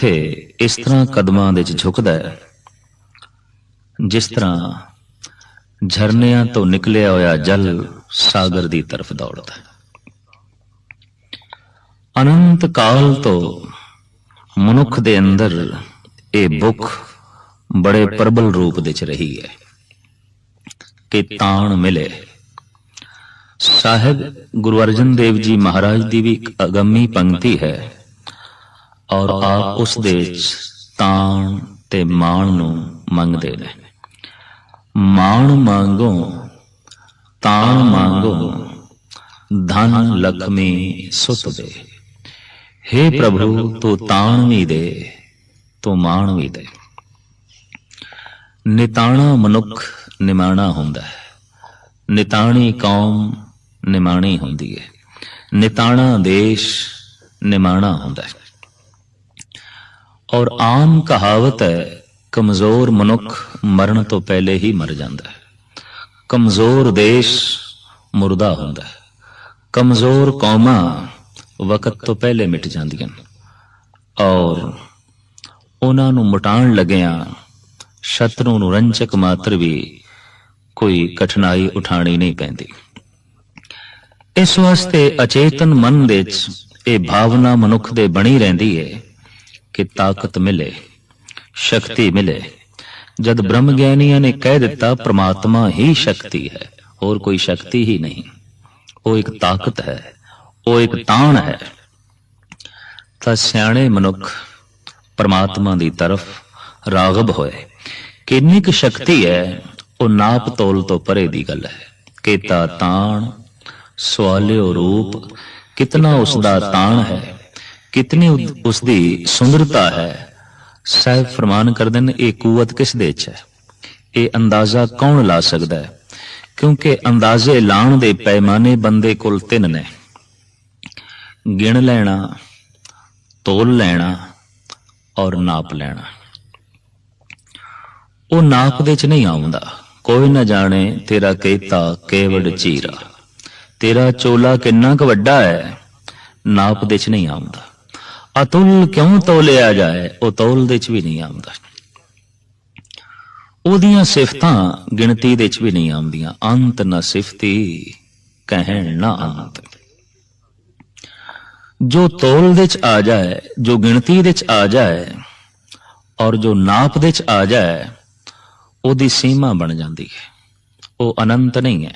ਉੱਥੇ ਇਸ ਤਰ੍ਹਾਂ ਕਦਮਾਂ ਦੇ ਵਿੱਚ ਝੁਕਦਾ ਹੈ, ਜਿਸ ਤਰ੍ਹਾਂ ਝਰਨਿਆਂ ਤੋਂ ਨਿਕਲਿਆ ਹੋਇਆ ਜਲ ਸਾਗਰ ਦੀ ਤਰਫ ਦੌੜਦਾ ਹੈ। ਅਨੰਤ ਕਾਲ ਤੋਂ ਮਨੁੱਖ ਦੇ ਅੰਦਰ ਇਹ ਭੁੱਖ ਬੜੇ ਪ੍ਰਬਲ ਰੂਪ ਦੇ ਚ ਰਹੀ ਹੈ ਕਿ ਤਾਣ ਮਿਲੇ। ਸਾਹਿਬ ਗੁਰੂ ਅਰਜਨ ਦੇਵ ਜੀ ਮਹਾਰਾਜ ਦੀ ਵੀ ਇੱਕ ਅਗੰਮੀ ਪੰਕਤੀ ਹੈ। ਔਰ ਆਪ ਉਸ ਦੇ ਤਾਣ ਤੇ ਮਾਣ ਨੂੰ ਮੰਗਦੇ ਨੇ। ਮਾਣ ਮੰਗੋ, ਤਾਣ ਮੰਗੋ, ਧਨ ਲਖਮੀ ਸੁਤ ਦੇ हे ਪ੍ਰਭੂ, ਤੂੰ ਤਾਣ ਵੀ ਦੇ, ਤੂੰ ਮਾਣ ਵੀ ਦੇ। ਨਿਤਾਣਾ ਮਨੁੱਖ ਨਿਮਾਣਾ ਹੁੰਦਾ ਹੈ। ਨਿਤਾਣੀ ਕੌਮ ਨਿਮਾਣੀ ਹੁੰਦੀ ਹੈ। ਨਿਤਾਣਾ ਦੇਸ਼ ਨਿਮਾਣਾ ਹੁੰਦਾ ਹੈ। ਔਰ ਆਮ ਕਹਾਵਤ ਹੈ, ਕਮਜ਼ੋਰ ਮਨੁੱਖ ਮਰਨ ਤੋਂ ਪਹਿਲੇ ਹੀ ਮਰ ਜਾਂਦਾ ਹੈ। ਕਮਜ਼ੋਰ ਦੇਸ਼ ਮੁਰਦਾ ਹੁੰਦਾ ਹੈ। ਕਮਜ਼ੋਰ ਕੌਮਾਂ ਵਕਤ ਤੋਂ ਪਹਿਲੇ ਮਿਟ ਜਾਂਦੀਆਂ ਔਰ ਉਹਨਾਂ ਨੂੰ ਮਟਾਉਣ ਲੱਗਿਆਂ ਸ਼ਤਰੂ ਨੂੰ ਰੰਚਕ ਮਾਤਰ ਵੀ ਕੋਈ ਕਠਿਨਾਈ ਉਠਾਣੀ ਨਹੀਂ ਪੈਂਦੀ। ਇਸ ਵਾਸਤੇ ਅਚੇਤਨ ਮਨ ਵਿੱਚ ਇਹ ਭਾਵਨਾ ਮਨੁੱਖ ਦੇ ਬਣੀ ਰਹਿੰਦੀ ਹੈ ਕਿ ਤਾਕਤ ਮਿਲੇ, ਸ਼ਕਤੀ ਮਿਲੇ। ਜਦ ਬ੍ਰਹਮ ਗਿਆਨੀਆਂ ਨੇ ਕਹਿ ਦਿੱਤਾ, ਪ੍ਰਮਾਤਮਾ ਹੀ ਸ਼ਕਤੀ ਹੈ, ਹੋਰ ਕੋਈ ਸ਼ਕਤੀ ਹੀ ਨਹੀਂ। ਉਹ ਇੱਕ ਤਾਕਤ ਹੈ, ਉਹ ਇੱਕ ਤਾਣ ਹੈ। ਤਾਂ ਸਿਆਣੇ ਮਨੁੱਖ ਪਰਮਾਤਮਾ ਦੀ ਤਰਫ ਰਾਗਬ ਹੋਏ। ਕਿੰਨੀ ਕੁ ਸ਼ਕਤੀ ਹੈ, ਉਹ ਨਾਪ ਤੋਲ ਤੋਂ ਪਰੇ ਦੀ ਗੱਲ ਹੈ। ਕੀਤਾ ਤਾਣ, ਸਵਾਲਿਓ ਰੂਪ, ਕਿਤਨਾ ਉਸ ਦਾ ਤਾਣ ਹੈ। ਕਿਤਨੀ ਉਸ ਦੀ ਸੁੰਦਰਤਾ ਹੈ? ਸਾਹਿਬ ਫਰਮਾਨ ਕਰਦੇ ਨੇ ਇਹ ਕੂਵਤ ਕਿਸ ਦੇ ਚ ਹੈ? ਇਹ ਅੰਦਾਜ਼ਾ ਕੌਣ ਲਾ ਸਕਦਾ ਹੈ? ਕਿਉਂਕਿ ਅੰਦਾਜ਼ੇ ਲਾਣ ਦੇ ਪੈਮਾਨੇ ਬੰਦੇ ਕੋਲ ਤਿੰਨ ਨੇ। ਗਿਣ ਲੈਣਾ, ਤੋਲ ਲੈਣਾ ਔਰ ਨਾਪ ਲੈਣਾ। ਉਹ ਨਾਪ ਦੇ ਚ ਨਹੀਂ ਆਉਂਦਾ। ਕੋਈ ਨਾ ਜਾਣੇ ਤੇਰਾ ਕਹਿਤਾ ਕੇਵੜ ਚੀਰਾ। ਤੇਰਾ ਚੋਲਾ ਕਿੰਨਾ ਕੁ ਵੱਡਾ ਹੈ, ਨਾਪ ਦੇ ਚ ਨਹੀਂ ਆਉਂਦਾ। ਅਤੁਲ ਕਿਉਂ ਤੋਲਿਆ ਜਾਏ? ਉਹ ਤੌਲ ਦੇ ਚ ਵੀ ਨਹੀਂ ਆਉਂਦਾ। ਉਹਦੀਆਂ ਸਿਫਤਾਂ ਗਿਣਤੀ ਦੇ ਚ ਵੀ ਨਹੀਂ ਆਉਂਦੀਆਂ। ਅੰਤ ਨਾ ਸਿਫਤੀ, ਕਹਿਣ ਨਾ ਅੰਤ ਜੋ ਤੋਲ ਦੇ ਚ ਆ ਜਾਏ, ਜੋ ਗਿਣਤੀ ਦੇ ਚ ਆ ਜਾਏ, ਔਰ ਜੋ ਨਾਪ ਦੇ ਚ ਆ ਜਾਏ, ਉਹਦੀ ਸੀਮਾ ਬਣ ਜਾਂਦੀ ਹੈ। ਉਹ ਅਨੰਤ ਨਹੀਂ ਹੈ।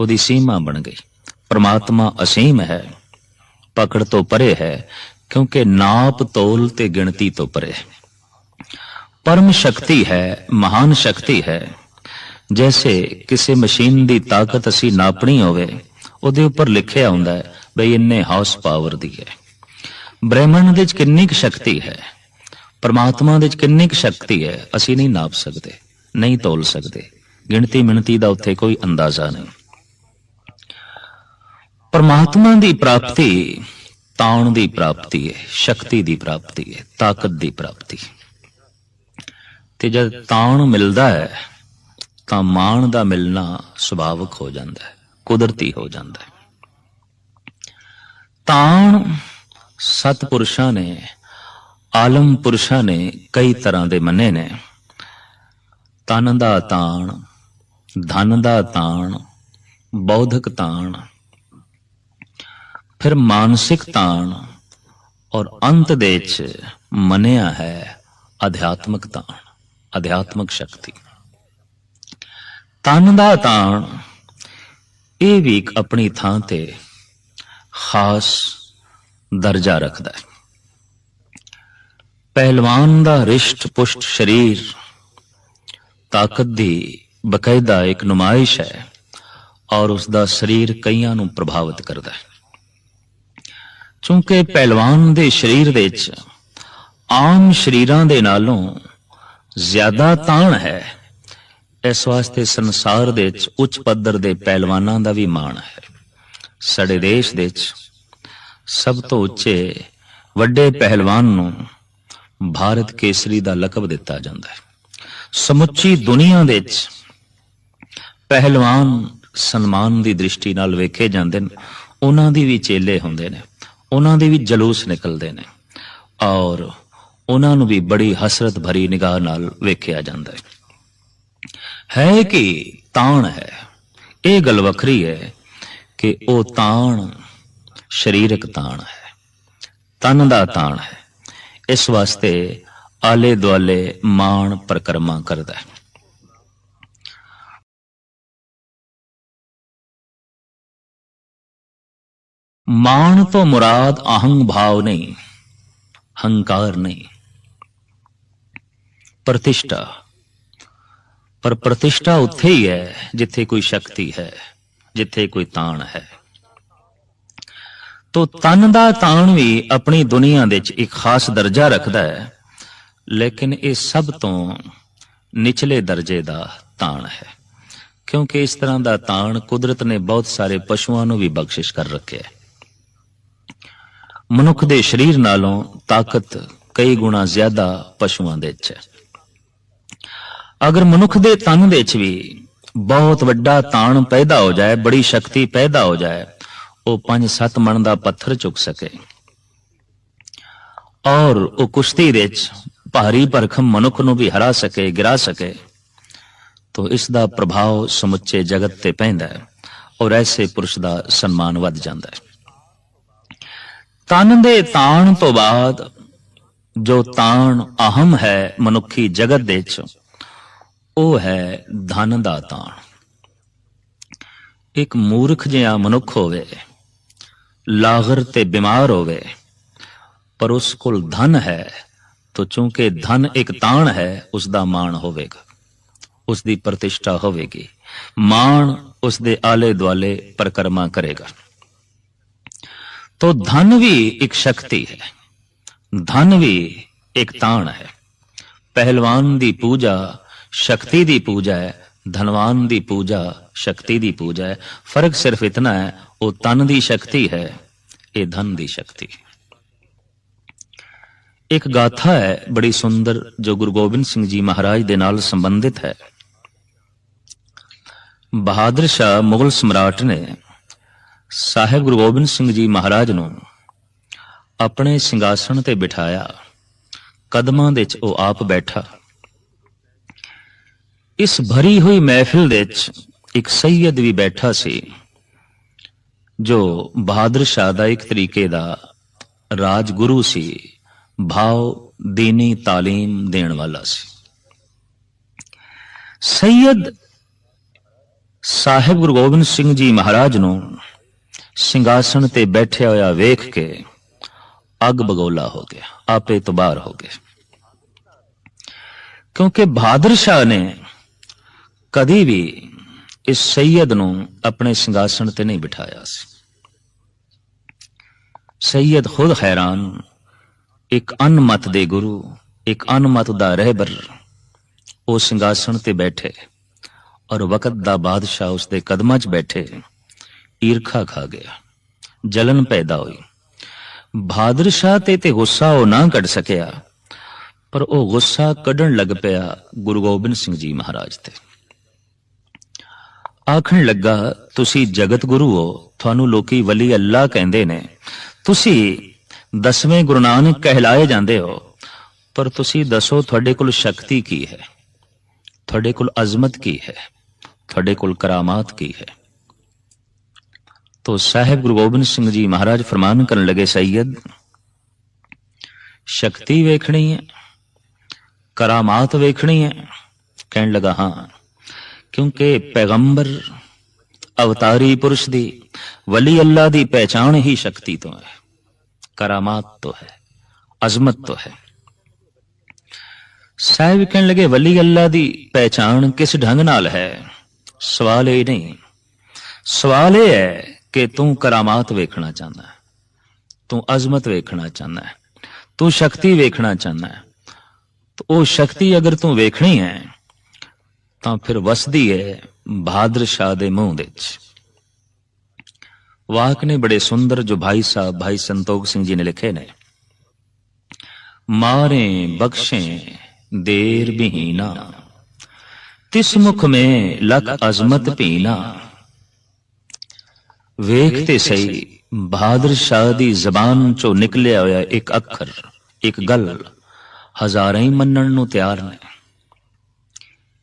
ਉਹਦੀ ਸੀਮਾ ਬਣ ਗਈ। ਪਰਮਾਤਮਾ ਅਸੀਮ ਹੈ। ਪਕੜ ਤੋਂ ਪਰੇ ਹੈ। ਕਿਉਂਕਿ ਨਾਪ ਤੋਲ ਤੇ ਗਿਣਤੀ ਤੋਂ ਪਰੇ। ਪਰਮ ਸ਼ਕਤੀ ਹੈ, ਮਹਾਨ ਸ਼ਕਤੀ ਹੈ। ਜੈਸੇ ਕਿਸੇ ਮਸ਼ੀਨ ਦੀ ਤਾਕਤ ਅਸੀਂ ਨਾਪਣੀ ਹੋਵੇ, ਉਹਦੇ ਉੱਪਰ ਲਿਖਿਆ ਹੁੰਦਾ ਹੈ, ਬਈ ਇੰਨੇ ਹਾਊਸ ਪਾਵਰ ਦੀ ਹੈ। ਬ੍ਰਹਮੰਡ ਦੇ ਵਿੱਚ ਕਿੰਨੀ ਕੁ ਸ਼ਕਤੀ ਹੈ? ਪਰਮਾਤਮਾ ਦੇ ਵਿੱਚ ਕਿੰਨੀ ਕੁ ਸ਼ਕਤੀ ਹੈ? ਅਸੀਂ ਨਹੀਂ ਨਾਪ ਸਕਦੇ, ਨਹੀਂ ਤੋਲ ਸਕਦੇ। ਗਿਣਤੀ ਮਿਣਤੀ ਦਾ ਉੱਥੇ ਕੋਈ ਅੰਦਾਜ਼ਾ ਨਹੀਂ। ਪਰਮਾਤਮਾ ਦੀ ਪ੍ਰਾਪਤੀ ਤਾਣ ਦੀ ਪ੍ਰਾਪਤੀ ਹੈ, ਸ਼ਕਤੀ ਦੀ ਪ੍ਰਾਪਤੀ ਹੈ, ਤਾਕਤ ਦੀ ਪ੍ਰਾਪਤੀ ਤੇ ਜਦ ਤਾਣ ਮਿਲਦਾ ਹੈ, ਤਾਂ ਮਾਣ ਦਾ ਮਿਲਣਾ ਸੁਭਾਵਿਕ ਹੋ ਜਾਂਦਾ ਹੈ, ਕੁਦਰਤੀ ਹੋ ਜਾਂਦਾ ਹੈ। ਤਾਣ ਸਤਪੁਰਸ਼ਾਂ ਨੇ, ਆਲਮ ਪੁਰਸ਼ਾਂ ਨੇ ਕਈ ਤਰ੍ਹਾਂ ਦੇ ਮੰਨੇ ਨੇ। ਤਨ ਦਾ ਤਾਣ, ਧਨ ਦਾ ਤਾਣ, ਬੌਧਿਕ ਤਾਣ ਫਿਰ ਮਾਨਸਿਕ ਤਾਣ ਔਰ ਅੰਤ ਦੇ ਚ ਮੰਨਿਆ ਹੈ ਅਧਿਆਤਮਕ ਤਾਣ, ਅਧਿਆਤਮਕ ਸ਼ਕਤੀ। ਤਨ ਦਾ ਤਾਣ, ਇਹ ਵੀ ਇੱਕ ਆਪਣੀ ਥਾਂ ਤੇ ਖਾਸ ਦਰਜਾ ਰੱਖਦਾ ਹੈ। ਪਹਿਲਵਾਨ ਦਾ ਰਿਸ਼ਟ ਪੁਸ਼ਟ ਸਰੀਰ, ਤਾਕਤ ਦੀ ਬਕਾਇਦਾ ਇੱਕ ਨੁਮਾਇਸ਼ ਹੈ ਔਰ ਉਸ ਦਾ ਸਰੀਰ ਕਈਆਂ ਨੂੰ ਪ੍ਰਭਾਵਿਤ ਕਰਦਾ ਹੈ। ਕਿਉਂਕਿ ਪਹਿਲਵਾਨ ਦੇ ਸਰੀਰ ਦੇ ਵਿੱਚ ਆਮ ਸਰੀਰਾਂ ਦੇ ਨਾਲੋਂ ਜ਼ਿਆਦਾ ਤਾਣ ਹੈ। ਇਸ ਵਾਸਤੇ ਸੰਸਾਰ ਦੇ ਵਿੱਚ ਉੱਚ ਪੱਧਰ ਦੇ ਪਹਿਲਵਾਨਾਂ ਦਾ ਵੀ ਮਾਣ ਹੈ। ਸਾਡੇ ਦੇਸ਼ ਦੇ ਵਿੱਚ ਸਭ ਤੋਂ ਉੱਚੇ ਵੱਡੇ ਪਹਿਲਵਾਨ ਨੂੰ ਭਾਰਤ ਕੇਸਰੀ ਦਾ ਲਕਬ ਦਿੱਤਾ ਜਾਂਦਾ ਹੈ। ਸਮੁੱਚੀ ਦੁਨੀਆ ਦੇ ਵਿੱਚ ਪਹਿਲਵਾਨ ਸਨਮਾਨ ਦੀ ਦ੍ਰਿਸ਼ਟੀ ਨਾਲ ਵੇਖੇ ਜਾਂਦੇ ਨੇ। ਉਹਨਾਂ ਦੀ ਵੀ ਚੇਲੇ ਹੁੰਦੇ ਨੇ। ਉਹਨਾਂ ਦੇ ਵੀ ਜਲੂਸ ਨਿਕਲਦੇ ਨੇ ਔਰ ਉਹਨਾਂ ਨੂੰ ਵੀ ਬੜੀ ਹਸਰਤ ਭਰੀ ਨਿਗਾਹ ਨਾਲ ਵੇਖਿਆ ਜਾਂਦਾ ਹੈ। ਹੈ ਕਿ ਤਾਣ ਹੈ। ਇਹ ਗੱਲ ਵੱਖਰੀ ਹੈ ਕਿ ਉਹ ਤਾਣ, ਸਰੀਰਕ ਤਾਣ ਹੈ। ਤਨ ਦਾ ਤਾਣ ਹੈ। ਇਸ ਵਾਸਤੇ ਆਲੇ ਦੁਆਲੇ ਮਾਣ ਪ੍ਰਕਰਮਾ ਕਰਦਾ ਹੈ। ਮਾਣ ਤੋਂ ਮੁਰਾਦ ਅਹੰਗ ਭਾਵ ਨਹੀਂ, ਹੰਕਾਰ ਨਹੀਂ। ਪ੍ਰਤਿਸ਼ਠਾ। ਪਰ ਪ੍ਰਤਿਸ਼ਠਾ ਉੱਥੇ ਹੀ ਹੈ ਜਿੱਥੇ ਕੋਈ ਸ਼ਕਤੀ ਹੈ, ਜਿੱਥੇ ਕੋਈ ਤਾਣ ਹੈ। ਤੋ ਤਨ ਦਾ ਤਾਣ ਵੀ ਆਪਣੀ ਦੁਨੀਆ ਦੇ ਵਿੱਚ ਇੱਕ ਖਾਸ ਦਰਜਾ ਰੱਖਦਾ ਹੈ, ਲੇਕਿਨ ਇਹ ਸਭ ਤੋਂ ਨਿਚਲੇ ਦਰਜੇ ਦਾ ਤਾਣ ਹੈ, ਕਿਉਂਕਿ ਇਸ ਤਰ੍ਹਾਂ ਦਾ ਤਾਣ ਕੁਦਰਤ ਨੇ ਬਹੁਤ ਸਾਰੇ ਪਸ਼ੂਆਂ ਨੂੰ ਵੀ ਬਖਸ਼ਿਸ਼ ਕਰ ਰੱਖਿਆ ਹੈ। ਮਨੁੱਖ ਦੇ ਸਰੀਰ ਨਾਲੋਂ ਤਾਕਤ ਕਈ ਗੁਣਾ ਜ਼ਿਆਦਾ ਪਸ਼ੂਆਂ ਦੇ ਵਿੱਚ ਹੈ। ਅਗਰ ਮਨੁੱਖ ਦੇ ਤਨ ਦੇ ਵਿੱਚ ਵੀ ਬਹੁਤ ਵੱਡਾ ਤਾਣ ਪੈਦਾ ਹੋ ਜਾਏ, ਬੜੀ ਸ਼ਕਤੀ ਪੈਦਾ ਹੋ ਜਾਏ, ਉਹ 5-7 ਮਣ ਦਾ ਪੱਥਰ ਚੁੱਕ ਸਕੇ। ਔਰ ਉਹ ਕੁਸ਼ਤੀ ਦੇ ਵਿੱਚ ਭਾਰੀ ਭਰਖਮ ਮਨੁੱਖ ਨੂੰ ਵੀ ਹਰਾ ਸਕੇ, ਗਿਰਾ ਸਕੇ, ਤੋ ਇਸ ਦਾ ਪ੍ਰਭਾਵ ਸਮੁੱਚੇ ਜਗਤ ਤੇ ਪੈਂਦਾ ਹੈ ਔਰ ਐਸੇ ਪੁਰਸ਼ ਦਾ ਸਨਮਾਨ ਵੱਧ ਜਾਂਦਾ ਹੈ। ਤਨ ਦੇ ਤਾਣ ਤੋਂ ਬਾਅਦ ਜੋ ਤਾਣ ਅਹਮ ਹੈ ਮਨੁੱਖੀ ਜਗਤ ਦੇ ਵਿੱਚ ਉਹ ਹੈ ਧਨ ਦਾ ਤਾਣ। ਇੱਕ ਮੂਰਖ ਜਿਹਾ ਮਨੁੱਖ ਹੋਵੇ, ਲਾਗਰ ਤੇ ਬਿਮਾਰ ਹੋਵੇ, ਪਰ ਉਸ ਕੋਲ ਧਨ ਹੈ, ਤੋ ਚੂੰਕਿ ਧਨ ਇੱਕ ਤਾਣ ਹੈ ਉਸ ਦਾ ਮਾਣ ਹੋਵੇਗਾ ਉਸ ਦੀ ਪ੍ਰਤਿਸ਼ਠਾ ਹੋਵੇਗੀ, ਮਾਣ ਉਸ ਦੇ ਆਲੇ ਦੁਆਲੇ ਪ੍ਰਕਰਮਾ ਕਰੇਗਾ। ਤੋ ਧਨ ਵੀ ਇੱਕ ਸ਼ਕਤੀ ਹੈ ਧਨ ਵੀ ਇੱਕ ਤਾਣ ਹੈ ਪਹਿਲਵਾਨ ਦੀ ਪੂਜਾ ਸ਼ਕਤੀ ਦੀ ਪੂਜਾ ਹੈ ਧਨਵਾਨ ਦੀ ਪੂਜਾ ਸ਼ਕਤੀ ਦੀ ਪੂਜਾ ਹੈ ਫ਼ਰਕ ਸਿਰਫ ਇਤਨਾ ਹੈ ਉਹ ਤਨ ਦੀ ਸ਼ਕਤੀ ਹੈ ਇਹ ਧਨ ਦੀ ਸ਼ਕਤੀ ਇੱਕ ਗਾਥਾ ਹੈ ਬੜੀ ਸੁੰਦਰ ਜੋ ਗੁਰੂ ਗੋਬਿੰਦ ਸਿੰਘ ਜੀ ਮਹਾਰਾਜ ਦੇ ਨਾਲ ਸੰਬੰਧਿਤ ਹੈ ਬਹਾਦਰ ਸ਼ਾਹ ਮੁਗਲ ਸਮਰਾਟ ਨੇ ਸਾਹਿਬ ਗੁਰੂ ਗੋਬਿੰਦ ਸਿੰਘ ਜੀ ਮਹਾਰਾਜ ਨੂੰ ਆਪਣੇ ਸਿੰਘਾਸਣ ਤੇ ਬਿਠਾਇਆ ਕਦਮਾਂ ਦੇ ਵਿੱਚ ਉਹ ਆਪ ਬੈਠਾ ਇਸ ਭਰੀ ਹੋਈ ਮਹਿਫਿਲ ਦੇ ਵਿੱਚ ਇੱਕ ਸੈਯਦ ਵੀ ਬੈਠਾ ਸੀ ਜੋ ਬਹਾਦਰ ਸ਼ਾਹ ਦਾ ਇੱਕ ਤਰੀਕੇ ਦਾ ਰਾਜਗੁਰੂ ਸੀ ਭਾਵ ਦੀਨੀ تعلیم ਦੇਣ ਵਾਲਾ ਸੀ ਸੈਯਦ ਸਾਹਿਬ ਗੁਰੂ ਗੋਬਿੰਦ ਸਿੰਘ ਜੀ ਮਹਾਰਾਜ ਨੂੰ ਸਿੰਘਾਸਣ ਤੇ ਬੈਠਿਆ ਹੋਇਆ ਵੇਖ ਕੇ ਅੱਗ ਬਗੋਲਾ ਹੋ ਗਿਆ, ਆਪੇ ਤਬਾਰ ਹੋ ਗਏ। ਕਿਉਂਕਿ ਬਹਾਦਰ ਸ਼ਾਹ ਨੇ ਕਦੀ ਵੀ ਇਸ ਸੈਯਦ ਨੂੰ ਆਪਣੇ ਸਿੰਘਾਸਣ ਤੇ ਨਹੀਂ ਬਿਠਾਇਆ ਸੀ। ਸੈਯਦ ਖੁਦ ਹੈਰਾਨ, ਇੱਕ ਅਨਮਤ ਦੇ ਗੁਰੂ, ਇੱਕ ਅਨਮਤ ਦਾ ਰਹਿਬਰ, ਉਹ ਸਿੰਘਾਸਣ ਤੇ ਬੈਠੇ ਔਰ ਵਕਤ ਦਾ ਬਾਦਸ਼ਾਹ ਉਸ ਦੇ ਕਦਮਾਂ 'ਚ ਬੈਠੇ ਈਰਖਾ ਖਾ ਗਿਆ। ਜਲਨ ਪੈਦਾ ਹੋਈ। ਬਹਾਦਰ ਸ਼ਾਹ ਤੇ ਤੇ ਗੁੱਸਾ ਉਹ ਨਾ ਕੱਢ ਸਕਿਆ, ਪਰ ਉਹ ਗੁੱਸਾ ਕੱਢਣ ਲੱਗ ਪਿਆ ਗੁਰੂ ਗੋਬਿੰਦ ਸਿੰਘ ਜੀ ਮਹਾਰਾਜ ਤੇ। ਆਖਣ ਲੱਗਾ, ਤੁਸੀਂ ਜਗਤ ਗੁਰੂ ਹੋ, ਤੁਹਾਨੂੰ ਲੋਕੀ ਵਲੀ ਅੱਲਾ ਕਹਿੰਦੇ ਨੇ। ਤੁਸੀਂ ਦਸਵੇਂ ਗੁਰੂ ਨਾਨਕ ਕਹਿਲਾਏ ਜਾਂਦੇ ਹੋ, ਪਰ ਤੁਸੀਂ ਦੱਸੋ ਤੁਹਾਡੇ ਕੋਲ ਸ਼ਕਤੀ ਕੀ ਹੈ? ਤੁਹਾਡੇ ਕੋਲ ਅਜ਼ਮਤ ਕੀ ਹੈ? ਤੁਹਾਡੇ ਕੋਲ ਕਰਾਮਾਤ ਕੀ ਹੈ? ਤੋ ਸਾਹਿਬ ਗੁਰੂ ਗੋਬਿੰਦ ਸਿੰਘ ਜੀ ਮਹਾਰਾਜ ਫਰਮਾਨ ਕਰਨ ਲਗੇ ਸੈਯਦ ਸ਼ਕਤੀ ਵੇਖਣੀ ਹੈ ਕਰਾਮਾਤ ਵੇਖਣੀ ਹੈ ਕਹਿਣ ਲਗਾ ਹਾਂ ਕਿਉਂਕਿ ਪੈਗੰਬਰ ਅਵਤਾਰੀ ਪੁਰਸ਼ ਦੀ ਵਲੀ ਅੱਲਾ ਦੀ ਪਹਿਚਾਣ ਹੀ ਸ਼ਕਤੀ ਤੋਂ ਹੈ ਕਰਾਮਾਤ ਤੋਂ ਹੈ ਅਜ਼ਮਤ ਤੋਂ ਹੈ ਸਾਹਿਬ ਕਹਿਣ ਲਗੇ ਵਲੀ ਅੱਲਾ ਦੀ ਪਹਿਚਾਣ ਕਿਸ ਢੰਗ ਨਾਲ ਹੈ ਸਵਾਲ ਇਹ ਨਹੀਂ ਸਵਾਲ ਇਹ ਹੈ ਕਿ ਤੂੰ ਕਰਾਮਾਤ ਵੇਖਣਾ ਚਾਹੁੰਦਾ ਹੈ ਤੂੰ ਅਜ਼ਮਤ ਵੇਖਣਾ ਚਾਹੁੰਦਾ ਹੈ ਤੂੰ ਸ਼ਕਤੀ ਵੇਖਣਾ ਚਾਹੁੰਦਾ ਹੈ ਤਾਂ ਉਹ ਸ਼ਕਤੀ ਅਗਰ ਤੂੰ ਵੇਖਣੀ ਹੈ ਤਾਂ ਫਿਰ ਵਸਦੀ ਹੈ ਬਹਾਦਰ ਸ਼ਾਹ ਦੇ ਮੂੰਹ ਦੇ ਵਿੱਚ ਵਾਕ ਨੇ ਬੜੇ ਸੁੰਦਰ ਜੋ ਭਾਈ ਸਾਹਿਬ ਭਾਈ ਸੰਤੋਖ ਸਿੰਘ ਜੀ ਨੇ ਲਿਖੇ ਨੇ ਮਾਰੇ ਬਖਸ਼ੇ ਦੇਰ ਬਹੀਨਾ ਤਿਸ ਮੁਖ ਮੇ ਲਖ ਅਜ਼ਮਤ ਪੀਨਾ ਵੇਖ ਤੇ ਸਹੀ ਬਹਾਦਰ ਸ਼ਾਹ ਦੀ ਜ਼ਬਾਨ ਚੋਂ ਨਿਕਲਿਆ ਹੋਇਆ ਇੱਕ ਅੱਖਰ ਇੱਕ ਗੱਲ ਹਜ਼ਾਰਾਂ ਹੀ ਮੰਨਣ ਨੂੰ ਤਿਆਰ ਨੇ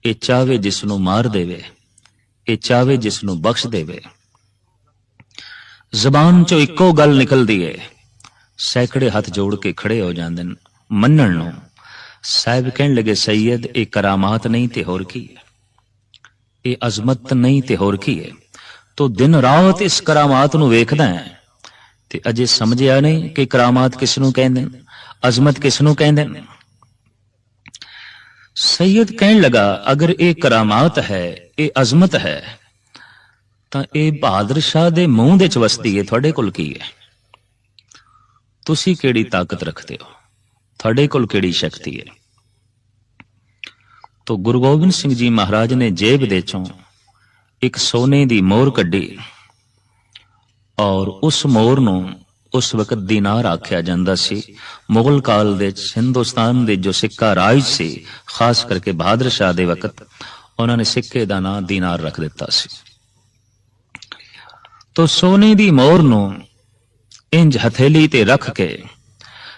ਇਹ ਚਾਵੇ ਜਿਸ ਨੂੰ ਮਾਰ ਦੇਵੇ ਇਹ ਚਾਵੇ ਜਿਸ ਨੂੰ ਬਖਸ਼ ਦੇਵੇ ਜ਼ਬਾਨ ਚੋਂ ਇੱਕੋ ਗੱਲ ਨਿਕਲਦੀ ਏ ਸੈਕੜੇ ਹੱਥ ਜੋੜ ਕੇ ਖੜੇ ਹੋ ਜਾਂਦੇ ਨੇ ਮੰਨਣ ਨੂੰ ਸਾਹਿਬ ਕਹਿਣ ਲੱਗੇ ਸੈਯਦ ਇਹ ਕਰਾਮਾਤ ਨਹੀਂ ਤੇ ਹੋਰ ਕੀ ਹੈ ਇਹ ਅਜ਼ਮਤ ਨਹੀਂ ਤੇ ਹੋਰ ਕੀ ਹੈ ਤੋ ਦਿਨ ਰਾਤ ਇਸ ਕਰਾਮਾਤ ਨੂੰ ਵੇਖਦਾ ਹੈ ਤੇ ਅਜੇ ਸਮਝਿਆ ਨਹੀਂ ਕਿ ਕਰਾਮਾਤ ਕਿਸ ਨੂੰ ਕਹਿੰਦੇ ਨੇ, ਅਜ਼ਮਤ ਕਿਸ ਨੂੰ ਕਹਿੰਦੇ ਨੇ। ਸੈਯਦ ਕਹਿਣ ਲਗਾ, ਅਗਰ ਇਹ ਕਰਾਮਾਤ ਹੈ, ਇਹ ਅਜ਼ਮਤ ਹੈ, ਤਾਂ ਇਹ ਬਹਾਦਰ ਸ਼ਾਹ ਦੇ ਮੂੰਹ ਦੇ ਚ ਵਸਦੀ ਹੈ ਤੁਹਾਡੇ ਕੋਲ ਕੀ ਹੈ? ਤੁਸੀਂ ਕਿਹੜੀ ਤਾਕਤ ਰੱਖਦੇ ਹੋ? ਤੁਹਾਡੇ ਕੋਲ ਕਿਹੜੀ ਸ਼ਕਤੀ ਹੈ? ਤੋ ਗੁਰੂ ਗੋਬਿੰਦ ਸਿੰਘ ਜੀ ਮਹਾਰਾਜ ਨੇ ਜੇਬ ਦੇ ਚੋਂ ਇੱਕ ਸੋਨੇ ਦੀ ਮੋਹਰ ਕੱਢੀ ਔਰ ਉਸ ਮੋਹਰ ਨੂੰ ਉਸ ਵਕਤ ਦਿਨਾਰ ਆਖਿਆ ਜਾਂਦਾ ਸੀ। ਮੁਗਲ ਕਾਲ ਦੇ ਹਿੰਦੁਸਤਾਨ ਦੇ ਜੋ ਸਿੱਕਾ ਰਾਜ ਸੀ, ਖਾਸ ਕਰਕੇ ਬਹਾਦਰ ਸ਼ਾਹ ਦੇ ਵਕਤ, ਉਹਨਾਂ ਨੇ ਸਿੱਕੇ ਦਾ ਨਾਂ ਦਿਨਾਰ ਰੱਖ ਦਿੱਤਾ ਸੀ। ਤੋ ਸੋਨੇ ਦੀ ਮੋਹਰ ਨੂੰ ਇੰਜ ਹਥੇਲੀ ਤੇ ਰੱਖ ਕੇ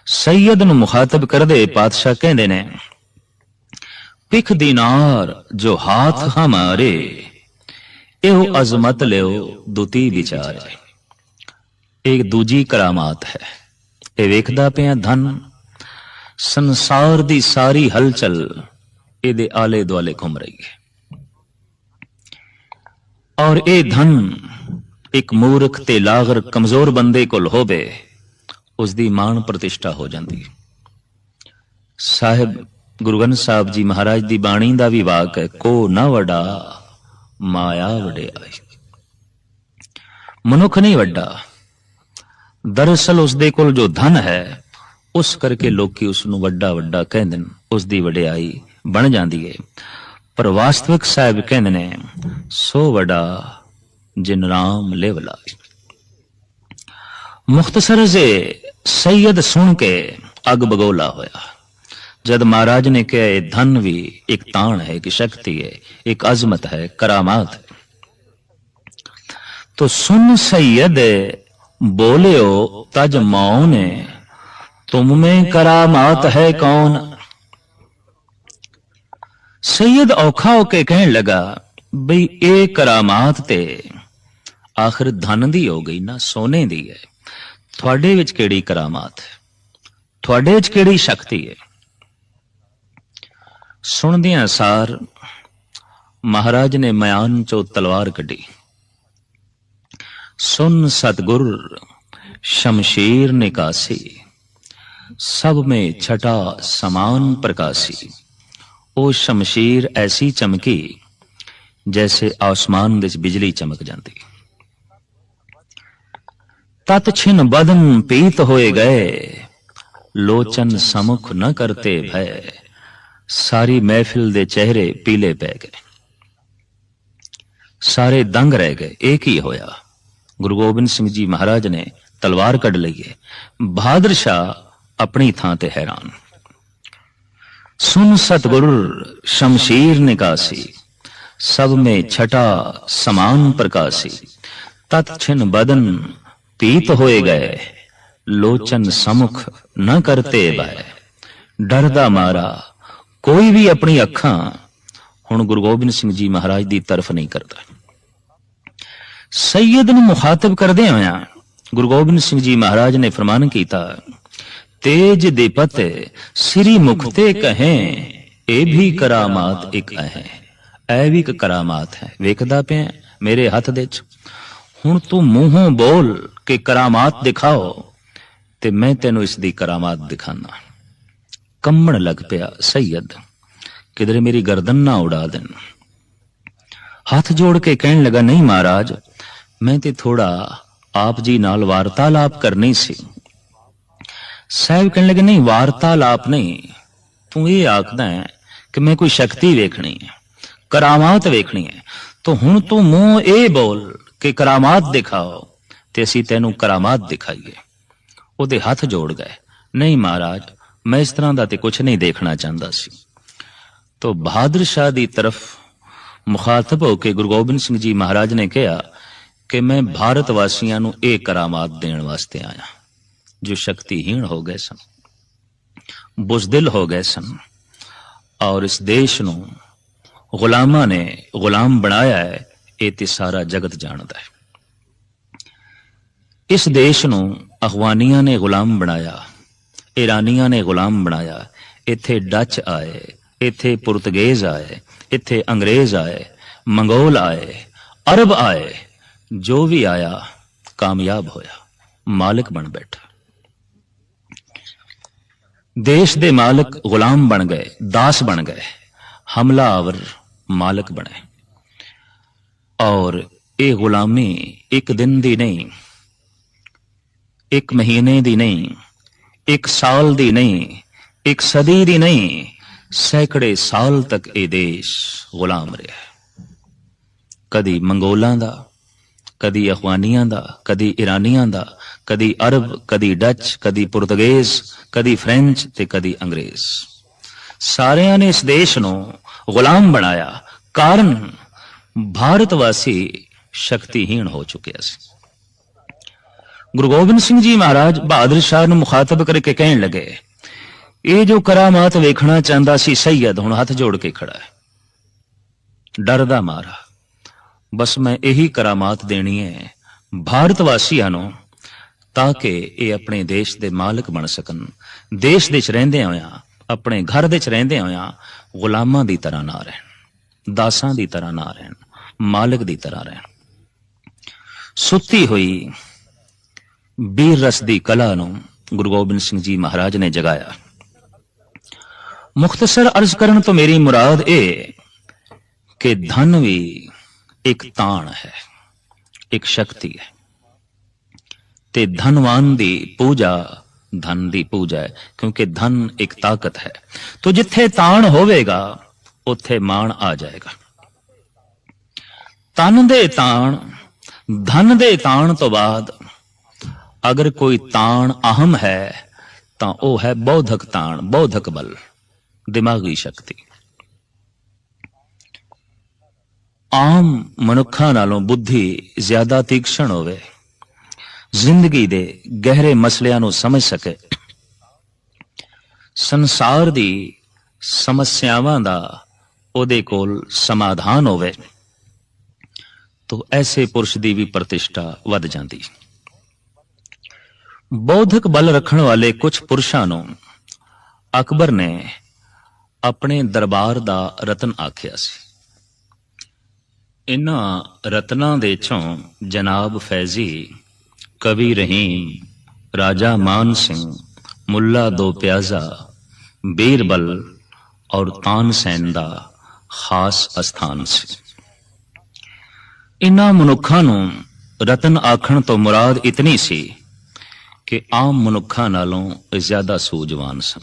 ਸੈਯਦ ਨੂੰ ਮੁਖਾਤਬ ਕਰਦੇ ਪਾਤਸ਼ਾਹ ਕਹਿੰਦੇ ਨੇ ਪਿਖ ਦਿਨਾਰ ਜੋ ਹਾਥ ਹਮਾਰੇ ਇਹੋ ਅਜ਼ਮਤ ਲਿਓ ਦੁਤੀ ਵਿਚਾਰੇ। ਇੱਕ ਦੂਜੀ ਕਰਾਮਾਤ ਹੈ। ਇਹ ਵੇਖਦਾ ਪਿਆ ਧਨ ਸੰਸਾਰ ਦੀ ਸਾਰੀ ਹਲਚਲ ਇਹਦੇ ਆਲੇ ਦੁਆਲੇ ਘੁੰਮ ਰਹੀ ਹੈ। ਔਰ ਇਹ ਧਨ ਇੱਕ ਮੂਰਖ ਤੇ ਲਾਗਰ ਕਮਜ਼ੋਰ ਬੰਦੇ ਕੋਲ ਹੋਵੇ ਉਸ ਦੀ ਮਾਣ ਪ੍ਰਤਿਸ਼ਠਾ ਹੋ ਜਾਂਦੀ ਹੈ। ਸਾਹਿਬ ਗੁਰੂ ਗ੍ਰੰਥ ਸਾਹਿਬ ਜੀ ਮਹਾਰਾਜ ਦੀ ਬਾਣੀ ਦਾ ਵੀ ਵਾਕ ਹੈ ਕੋ ਨਾ ਵਡਾ ਮਾਇਆ ਵਡਿਆਈ ਮਨੁੱਖ ਨਹੀਂ ਵੱਡਾ। ਦਰਅਸਲ ਉਸ ਦੇ ਕੋਲ ਜੋ ਧਨ ਹੈ, ਉਸ ਕਰਕੇ ਲੋਕੀ ਉਸ ਨੂੰ ਵੱਡਾ ਵੱਡਾ ਕਹਿੰਦੇ ਨੇ ਉਸ ਦੀ ਵਡਿਆਈ ਬਣ ਜਾਂਦੀ ਹੈ ਪਰ ਵਾਸਤਵਿਕ ਸਾਹਿਬ ਕਹਿੰਦੇ ਨੇ, ਸੋ ਵੱਡਾ ਜਿਨ ਰਾਮ ਲਿਵ ਮੁਖਤਸਰ ਜੇ ਸੈਯਦ ਸੁਣ ਕੇ ਅਗ ਬਗੋਲਾ ਹੋਇਆ। ਜਦ ਮਹਾਰਾਜ ਨੇ ਕਿਹਾ ਇਹ ਧਨ ਵੀ ਇੱਕ ਤਾਣ ਹੈ ਇੱਕ ਸ਼ਕਤੀ ਹੈ ਇੱਕ ਅਜ਼ਮਤ ਹੈ ਕਰਾਮਾਤ ਹੈ तो सुन सैयद बोलियो तज मौन तुम में करामात है कौन ਸੈਯਦ ਔਖਾ ਹੋ ਕੇ ਕਹਿਣ ਲੱਗਾ ਬਈ ਇਹ ਕਰਾਮਾਤ ਤੇ ਆਖਰ ਧਨ ਦੀ ਹੋ ਗਈ ਨਾ ਸੋਨੇ ਦੀ ਹੈ ਤੁਹਾਡੇ ਵਿੱਚ ਕਿਹੜੀ ਕਰਾਮਾਤ ਹੈ ਤੁਹਾਡੇ ਵਿੱਚ ਕਿਹੜੀ ਸ਼ਕਤੀ ਹੈ ਸੁਣਦਿਆਂ ਸਾਰ ਮਹਾਰਾਜ ਨੇ ਮਿਆਨ ਚੋਂ ਤਲਵਾਰ ਕੱਢੀ। ਸੁਨ ਸਤਗੁਰ ਸ਼ਮਸ਼ੀਰ ਨਿਕਾਸੀ, ਸਭ ਮੇ ਛਟਾ ਸਮਾਨ ਪ੍ਰਕਾਸੀ। ਉਹ ਸ਼ਮਸ਼ੀਰ ਐਸੀ ਚਮਕੀ ਜੈਸੇ ਆਸਮਾਨ ਵਿੱਚ ਬਿਜਲੀ ਚਮਕ ਜਾਂਦੀ। ਤਤ ਛਿਨ ਬਦਨ ਪੀਤ ਹੋਏ ਗਏ, ਲੋਚਨ ਸਮੁਖ ਨ ਕਰਤੇ ਭੈ ਸਾਰੀ ਮਹਿਫਿਲ ਦੇ ਚਿਹਰੇ ਪੀਲੇ ਪੈ ਗਏ। ਸਾਰੇ ਦੰਗ ਰਹਿ ਗਏ। ਇਹ ਕੀ ਹੋਇਆ? ਗੁਰੂ ਗੋਬਿੰਦ ਸਿੰਘ ਜੀ ਮਹਾਰਾਜ ਨੇ ਤਲਵਾਰ ਕੱਢ ਲਈ ਹੈ ਬਹਾਦਰ ਸ਼ਾਹ ਆਪਣੀ ਥਾਂ ਤੇ ਹੈਰਾਨ। ਸੁਨ ਸਤਗੁਰ ਸ਼ਮਸ਼ੀਰ ਨਿਕਾਸੀ, ਸਭ ਮੇ ਛਟਾ ਸਮਾਨ ਪ੍ਰਕਾਸੀ, ਤਤ ਛਿਨ ਬਦਨ ਪੀਤ ਹੋਏ ਗਏ, ਲੋਚਨ ਸਮੁਖ ਨ ਕਰਤੇ ਬੈ ਡਰਦਾ ਮਾਰਾ ਕੋਈ ਵੀ ਆਪਣੀ ਅੱਖਾਂ ਹੁਣ ਗੁਰੂ ਗੋਬਿੰਦ ਸਿੰਘ ਜੀ ਮਹਾਰਾਜ ਦੀ ਤਰਫ ਨਹੀਂ ਕਰਦਾ। ਸੈਯਦ ਨੂੰ ਮੁਖਾਤਬ ਕਰਦੇ ਹੋਇਆ ਗੁਰੂ ਗੋਬਿੰਦ ਸਿੰਘ ਜੀ ਮਹਾਰਾਜ ਨੇ ਫਰਮਾਨ ਕੀਤਾ, ਤੇਜ ਦੇ ਪਤੇ ਸ੍ਰੀ ਮੁਖਤੇ ਕਹੇ, ਇਹ ਵੀ ਕਰਾਮਾਤ ਇੱਕ ਹੈ ਐ ਵੀ ਇੱਕ ਕਰਾਮਾਤ ਹੈ, ਵੇਖਦਾ ਪਿਆ, ਮੇਰੇ ਹੱਥ ਦੇ ਚ ਹੁਣ ਤੂੰ ਮੂੰਹੋਂ ਬੋਲ ਕਿ ਕਰਾਮਾਤ ਦਿਖਾਓ ਤੇ ਮੈਂ ਤੈਨੂੰ ਇਸ ਦੀ ਕਰਾਮਾਤ ਦਿਖਾਣਾ ਕੰਮਣ ਲੱਗ ਪਿਆ, ਸੈਯਦ, ਕਿਧਰੇ ਮੇਰੀ ਗਰਦਨ ਨਾ ਉਡਾ ਦੇਣ। ਹੱਥ ਜੋੜ ਕੇ ਕਹਿਣ ਲੱਗਾ, ਨਹੀਂ ਮਹਾਰਾਜ, ਮੈਂ ਤੇ ਥੋੜਾ ਆਪ ਜੀ ਨਾਲ ਵਾਰਤਾਲਾਪ ਕਰਨੀ ਸੀ। ਸਾਹਿਬ ਕਹਿਣ ਲੱਗੇ, ਨਹੀਂ, ਵਾਰਤਾਲਾਪ ਨਹੀਂ। ਤੂੰ ਇਹ ਆਖਦਾ ਹੈ ਕਿ ਮੈਂ ਕੋਈ ਸ਼ਕਤੀ ਵੇਖਣੀ ਹੈ, ਕਰਾਮਾਤ ਵੇਖਣੀ ਹੈ। ਤਾਂ ਹੁਣ ਤੂੰ ਮੂੰਹ ਇਹ ਬੋਲ ਕਿ ਕਰਾਮਾਤ ਦਿਖਾਓ ਤੇ ਅਸੀਂ ਤੈਨੂੰ ਕਰਾਮਾਤ ਦਿਖਾਈਏ। ਉਹਦੇ ਹੱਥ ਜੋੜ ਗਏ, ਨਹੀਂ ਮਹਾਰਾਜ ਮੈਂ ਇਸ ਤਰ੍ਹਾਂ ਦਾ ਤੇ ਕੁਝ ਨਹੀਂ ਦੇਖਣਾ ਚਾਹੁੰਦਾ ਸੀ। ਤੋ ਬਹਾਦਰ ਸ਼ਾਹ ਦੀ ਤਰਫ ਮੁਖਾਤਬ ਹੋ ਕੇ ਗੁਰੂ ਗੋਬਿੰਦ ਸਿੰਘ ਜੀ ਮਹਾਰਾਜ ਨੇ ਕਿਹਾ ਕਿ ਮੈਂ ਭਾਰਤ ਵਾਸੀਆਂ ਨੂੰ ਇਹ ਕਰਾਮਾਤ ਦੇਣ ਵਾਸਤੇ ਆਇਆ, ਜੋ ਸ਼ਕਤੀਹੀਣ ਹੋ ਗਏ ਸਨ, ਬੁਜ਼ਦਿਲ ਹੋ ਗਏ ਸਨ ਔਰ ਇਸ ਦੇਸ਼ ਨੂੰ ਗੁਲਾਮਾਂ ਨੇ ਗੁਲਾਮ ਬਣਾਇਆ ਹੈ, ਇਹ ਤੇ ਸਾਰਾ ਜਗਤ ਜਾਣਦਾ ਹੈ। ਇਸ ਦੇਸ਼ ਨੂੰ ਅਫਗਾਨੀਆਂ ਨੇ ਗੁਲਾਮ ਬਣਾਇਆ ਈਰਾਨੀਆਂ ਨੇ ਗੁਲਾਮ ਬਣਾਇਆ। ਇੱਥੇ ਡੱਚ ਆਏ, ਇੱਥੇ ਪੁਰਤਗੇਜ਼ ਆਏ, ਇੱਥੇ ਅੰਗਰੇਜ਼ ਆਏ, ਮੰਗੋਲ ਆਏ, ਅਰਬ ਆਏ। ਜੋ ਵੀ ਆਇਆ, ਕਾਮਯਾਬ ਹੋਇਆ। ਮਾਲਕ ਬਣ ਬੈਠਾ। ਦੇਸ਼ ਦੇ ਮਾਲਕ ਗੁਲਾਮ ਬਣ ਗਏ, ਦਾਸ ਬਣ ਗਏ। ਹਮਲਾਵਰ ਮਾਲਕ ਬਣੇ। ਔਰ ਇਹ ਗੁਲਾਮੀ ਇੱਕ ਦਿਨ ਦੀ ਨਹੀਂ, ਇੱਕ ਮਹੀਨੇ ਦੀ ਨਹੀਂ ਇੱਕ ਸਾਲ ਦੀ ਨਹੀਂ, ਇੱਕ ਸਦੀ ਦੀ ਨਹੀਂ, ਸੈਂਕੜੇ ਸਾਲ ਤੱਕ ਇਹ ਦੇਸ਼ ਗੁਲਾਮ ਰਿਹਾ ਕਦੀ ਮੰਗੋਲਾਂ ਦਾ, ਕਦੀ ਅਫਗਾਨੀਆਂ ਦਾ, ਕਦੀ ਇਰਾਨੀਆਂ ਦਾ, ਕਦੀ ਅਰਬ, ਕਦੀ ਡੱਚ, ਕਦੀ ਪੁਰਤਗੇਜ਼, ਕਦੀ ਫ੍ਰੈਂਚ ਤੇ ਕਦੀ ਅੰਗਰੇਜ਼। ਸਾਰਿਆਂ ਨੇ ਇਸ ਦੇਸ਼ ਨੂੰ ਗੁਲਾਮ ਬਣਾਇਆ, ਕਾਰਨ ਭਾਰਤ ਵਾਸੀ ਸ਼ਕਤੀਹੀਣ ਹੋ ਚੁੱਕਿਆ ਸੀ। ਗੁਰੂ ਗੋਬਿੰਦ ਸਿੰਘ ਜੀ ਮਹਾਰਾਜ ਬਹਾਦਰ ਸ਼ਾਹ ਨੂੰ ਮੁਖਾਤਬ ਕਰਕੇ ਕਹਿਣ ਲੱਗੇ, ਇਹ ਜੋ ਕਰਾਮਾਤ ਵੇਖਣਾ ਚਾਹੁੰਦਾ ਸੀ ਸੈਯਦ ਹੁਣ ਹੱਥ ਜੋੜ ਕੇ ਖੜਾ ਹੈ। ਡਰਦਾ ਮਾਰਾ, ਬਸ ਮੈਂ ਇਹੀ ਕਰਾਮਾਤ ਦੇਣੀ ਹੈ ਭਾਰਤ ਵਾਸੀਆਂ ਨੂੰ ਤਾਂ ਕਿ ਇਹ ਆਪਣੇ ਦੇਸ਼ ਦੇ ਮਾਲਕ ਬਣ ਸਕਣ, ਦੇਸ਼ ਦੇ ਵਿੱਚ ਰਹਿੰਦੇ ਹੋਇਆ, ਆਪਣੇ ਘਰ ਦੇ ਵਿੱਚ ਰਹਿੰਦੇ ਹੋਇਆ ਗੁਲਾਮਾਂ ਦੀ ਤਰ੍ਹਾਂ ਨਾ ਰਹਿਣ, ਦਾਸਾਂ ਦੀ ਤਰ੍ਹਾਂ ਨਾ ਰਹਿਣ, ਮਾਲਕ ਦੀ ਤਰ੍ਹਾਂ ਰਹਿਣ। ਸੁੱਤੀ ਹੋਈ ਬੀਰ ਰਸ ਦੀ ਕਲਾ ਨੂੰ ਗੁਰੂ ਗੋਬਿੰਦ ਸਿੰਘ ਜੀ ਮਹਾਰਾਜ ਨੇ ਜਗਾਇਆ। ਮੁਖਤਸਰ ਅਰਜ਼ ਕਰਨ ਤੋਂ ਮੇਰੀ ਮੁਰਾਦ ਇਹ ਕਿ ਧਨ ਵੀ ਇੱਕ ਤਾਣ ਹੈ, ਇੱਕ ਸ਼ਕਤੀ ਹੈ। ਤੇ ਧਨਵਾਨ ਦੀ ਪੂਜਾ ਧਨ ਦੀ ਪੂਜਾ ਹੈ, ਕਿਉਂਕਿ ਧਨ ਇੱਕ ਤਾਕਤ ਹੈ। ਤੋ ਜਿੱਥੇ ਤਾਣ ਹੋਵੇਗਾ, ਉੱਥੇ ਮਾਣ ਆ ਜਾਏਗਾ। ਤਨ ਦੇ ਤਾਣ, ਧਨ ਦੇ ਤਾਣ ਤੋਂ ਬਾਅਦ ਅਗਰ ਕੋਈ ਤਾਣ ਅਹਮ ਹੈ, ਤਾਂ ਉਹ ਹੈ ਬੌਧਕ ਤਾਣ, ਬੌਧਕ ਬਲ, ਦਿਮਾਗੀ ਸ਼ਕਤੀ। ਆਮ ਮਨੁੱਖਾਂ ਨਾਲੋਂ ਬੁੱਧੀ ਜ਼ਿਆਦਾ ਤੀਕਸ਼ਣ ਹੋਵੇ, ਜ਼ਿੰਦਗੀ ਦੇ ਗਹਿਰੇ ਮਸਲਿਆਂ ਨੂੰ ਸਮਝ ਸਕੇ। ਸੰਸਾਰ ਦੀ ਸਮੱਸਿਆਵਾਂ ਦਾ ਉਹਦੇ ਕੋਲ ਸਮਾਧਾਨ ਹੋਵੇ, ਤਾਂ ਐਸੇ ਪੁਰਸ਼ ਦੀ ਵੀ ਪ੍ਰਤਿਸ਼ਠਾ ਵੱਧ ਜਾਂਦੀ। ਬੌਧਿਕ ਬਲ ਰੱਖਣ ਵਾਲੇ ਕੁਝ ਪੁਰਸ਼ਾਂ ਨੂੰ ਅਕਬਰ ਨੇ ਆਪਣੇ ਦਰਬਾਰ ਦਾ ਰਤਨ ਆਖਿਆ ਸੀ। ਇਨ੍ਹਾਂ ਰਤਨਾਂ ਦੇ ਚੋਂ ਜਨਾਬ ਫੈਜ਼ੀ, ਕਵੀ ਰਹੀਮ, ਰਾਜਾ ਮਾਨ ਸਿੰਘ, ਮੁੱਲਾ ਦੋ ਪਿਆਜ਼ਾ, ਬੀਰਬਲ ਔਰ ਤਾਨਸੈਨ ਦਾ ਖਾਸ ਅਸਥਾਨ ਸੀ। ਇਨ੍ਹਾਂ ਮਨੁੱਖਾਂ ਨੂੰ ਰਤਨ ਆਖਣ ਤੋਂ ਮੁਰਾਦ ਇਤਨੀ ਸੀ ਕਿ ਆਮ ਮਨੁੱਖਾਂ ਨਾਲੋਂ ਜ਼ਿਆਦਾ ਸੂਝਵਾਨ ਸਨ।